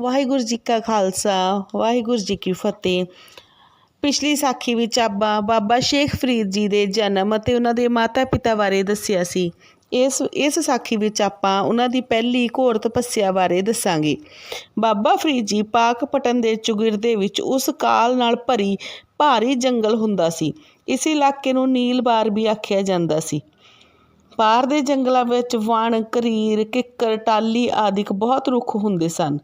ਵਾਹਿਗੁਰੂ ਜੀ ਕਾ ਖਾਲਸਾ, ਵਾਹਿਗੁਰੂ ਜੀ ਕੀ ਫਤਿਹ। ਪਿਛਲੀ ਸਾਖੀ ਵਿੱਚ ਆਪਾਂ ਬਾਬਾ ਸ਼ੇਖ ਫਰੀਦ ਜੀ ਦੇ ਜਨਮ ਅਤੇ ਉਹਨਾਂ ਦੇ ਮਾਤਾ ਪਿਤਾ ਬਾਰੇ ਦੱਸਿਆ ਸੀ। ਇਸ ਇਸ ਸਾਖੀ ਵਿੱਚ ਆਪਾਂ ਉਹਨਾਂ ਦੀ ਪਹਿਲੀ ਘੋਰ ਤਪੱਸਿਆ ਬਾਰੇ ਦੱਸਾਂਗੇ। ਬਾਬਾ ਫਰੀਦ ਜੀ ਪਾਕ ਪਟਨ ਦੇ ਚੁਗਿਰਦੇ ਵਿੱਚ ਉਸ ਕਾਲ ਨਾਲ ਭਰੀ ਭਾਰੀ ਜੰਗਲ ਹੁੰਦਾ ਸੀ। ਇਸ ਇਲਾਕੇ ਨੂੰ ਨੀਲ ਬਾਰ ਵੀ ਆਖਿਆ ਜਾਂਦਾ ਸੀ। ਬਾਹਰ ਦੇ ਜੰਗਲਾਂ ਵਿੱਚ ਵਣ, ਕਰੀਰ, ਕਿੱਕਰ, ਟਾਲੀ ਆਦਿਕ ਬਹੁਤ ਰੁੱਖ ਹੁੰਦੇ ਸਨ।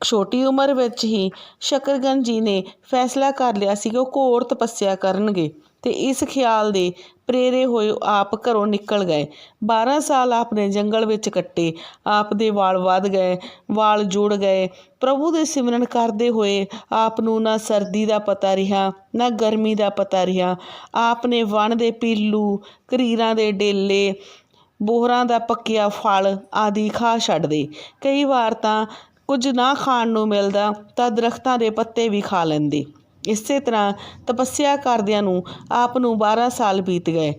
ਛੋਟੀ ਉਮਰ ਵਿੱਚ ਹੀ ਸ਼ਕਰਗੰਜ ਜੀ ਨੇ ਫੈਸਲਾ ਕਰ ਲਿਆ ਸੀ ਕਿ ਉਹ ਘੋਰ ਤਪੱਸਿਆ ਕਰਨਗੇ ਤੇ ਇਸ ਖਿਆਲ ਦੇ ਪ੍ਰੇਰੇ ਹੋਏ ਆਪ ਘਰੋਂ ਨਿਕਲ ਗਏ। 12 ਸਾਲ ਆਪ ਨੇ ਜੰਗਲ ਵਿੱਚ ਕੱਟੇ, ਆਪ ਦੇ ਵਾਲ ਵੱਧ ਗਏ, ਵਾਲ ਜੁੜ ਗਏ। ਪ੍ਰਭੂ ਦੇ ਸਿਮਰਨ ਕਰਦੇ ਹੋਏ ਆਪ ਨੂੰ ਨਾ ਸਰਦੀ ਦਾ ਪਤਾ ਰਿਹਾ, ਨਾ ਗਰਮੀ ਦਾ ਪਤਾ ਰਿਹਾ। ਆਪ ਨੇ ਵਣ ਦੇ ਪੀਲੂ ਕਰੀਰਾਂ ਦੇ ਡੇਲੇ, ਬੋਹਰਾਂ ਦਾ ਪੱਕਿਆ ਫਲ ਆਦਿ ਖਾ ਛੱਡਦੇ। ਕਈ ਵਾਰ ਤਾਂ ਕੁਝ ਨਾ ਖਾਣ ਨੂੰ ਮਿਲਦਾ ਤਾਂ ਦਰਖਤਾਂ ਦੇ ਪੱਤੇ ਵੀ ਖਾ ਲੈਂਦੇ। ਇਸੇ ਤਰ੍ਹਾਂ ਤਪੱਸਿਆ ਕਰਦਿਆਂ ਨੂੰ ਆਪ ਨੂੰ 12 ਸਾਲ ਬੀਤ ਗਏ।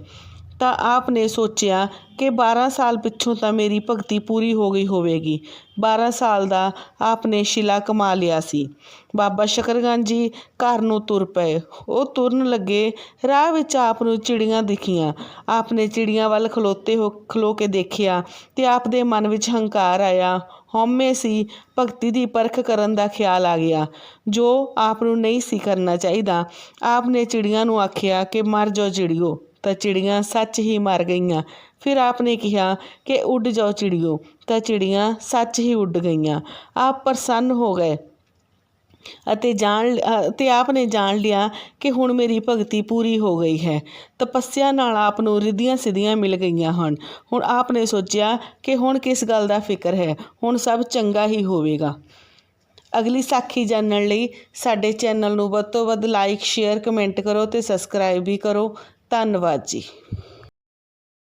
ਤਾਂ ਆਪ ਨੇ ਸੋਚਿਆ ਕਿ 12 ਸਾਲ ਪਿੱਛੋਂ ਤਾਂ ਮੇਰੀ ਭਗਤੀ ਪੂਰੀ ਹੋ ਗਈ ਹੋਵੇਗੀ। 12 ਸਾਲ ਦਾ ਆਪ ਨੇ ਸ਼ਿਲਾ ਕਮਾ ਲਿਆ ਸੀ। ਬਾਬਾ ਸ਼ਕਰਗੰਜ ਜੀ ਘਰ ਨੂੰ ਤੁਰ ਪਏ। ਉਹ ਤੁਰਨ ਲੱਗੇ, ਰਾਹ ਵਿੱਚ ਆਪ ਨੂੰ ਚਿੜੀਆਂ ਦਿਖੀਆਂ। ਆਪ ਨੇ ਚਿੜੀਆਂ ਵੱਲ ਖਲੋਤੇ ਹੋ, ਖਲੋ ਕੇ ਦੇਖਿਆ ਤੇ ਆਪ ਦੇ ਮਨ ਵਿੱਚ ਹੰਕਾਰ ਆਇਆ। ਹਉਮੈ ਸੀ, ਭਗਤੀ ਦੀ ਪਰਖ ਕਰਨ ਦਾ ਖਿਆਲ ਆ ਗਿਆ। ਜੋ ਆਪ ਨੂੰ ਨਹੀਂ ਸੀ ਕਰਨਾ ਚਾਹੀਦਾ, ਆਪ ਨੇ ਚਿੜੀਆਂ ਨੂੰ ਆਖਿਆ ਕਿ ਮਰ ਜਾਓ ਚਿੜੀਓ। ਤਾਂ ਚਿੜੀਆਂ ਸੱਚ ਹੀ ਮਰ ਗਈਆਂ। ਫਿਰ ਆਪ ਨੇ ਕਿਹਾ ਕਿ ਉੱਡ ਜਾਓ ਚਿੜੀਓ। ਤਾਂ ਚਿੜੀਆਂ ਸੱਚ ਹੀ ਉੱਡ ਗਈਆਂ। ਆਪ ਪ੍ਰਸੰਨ ਹੋ ਗਏ। ਅਤੇ ਜਾਣ ਅਤੇ ਆਪ ਨੇ ਜਾਣ ਲਿਆ ਕਿ ਹੁਣ ਮੇਰੀ ਭਗਤੀ ਪੂਰੀ ਹੋ ਗਈ ਹੈ। ਤਪੱਸਿਆ ਨਾਲ ਆਪ ਨੂੰ ਰਿੱਧੀਆਂ ਸਿੱਧੀਆਂ ਮਿਲ ਗਈਆਂ ਹਨ। ਹੁਣ ਆਪ ਨੇ ਸੋਚਿਆ ਕਿ ਹੁਣ ਕਿਸ ਗੱਲ ਦਾ ਫਿਕਰ ਹੈ? ਹੁਣ ਸਭ ਚੰਗਾ ਹੀ ਹੋਵੇਗਾ। ਅਗਲੀ ਸਾਖੀ ਜਾਣਨ ਲਈ ਸਾਡੇ ਚੈਨਲ ਨੂੰ ਵੱਧ ਤੋਂ ਵੱਧ ਲਾਈਕ ਸ਼ੇਅਰ ਕਮੈਂਟ ਕਰੋ ਤੇ ਸਬਸਕ੍ਰਾਈਬ ਵੀ ਕਰੋ। ਧੰਨਵਾਦ ਜੀ।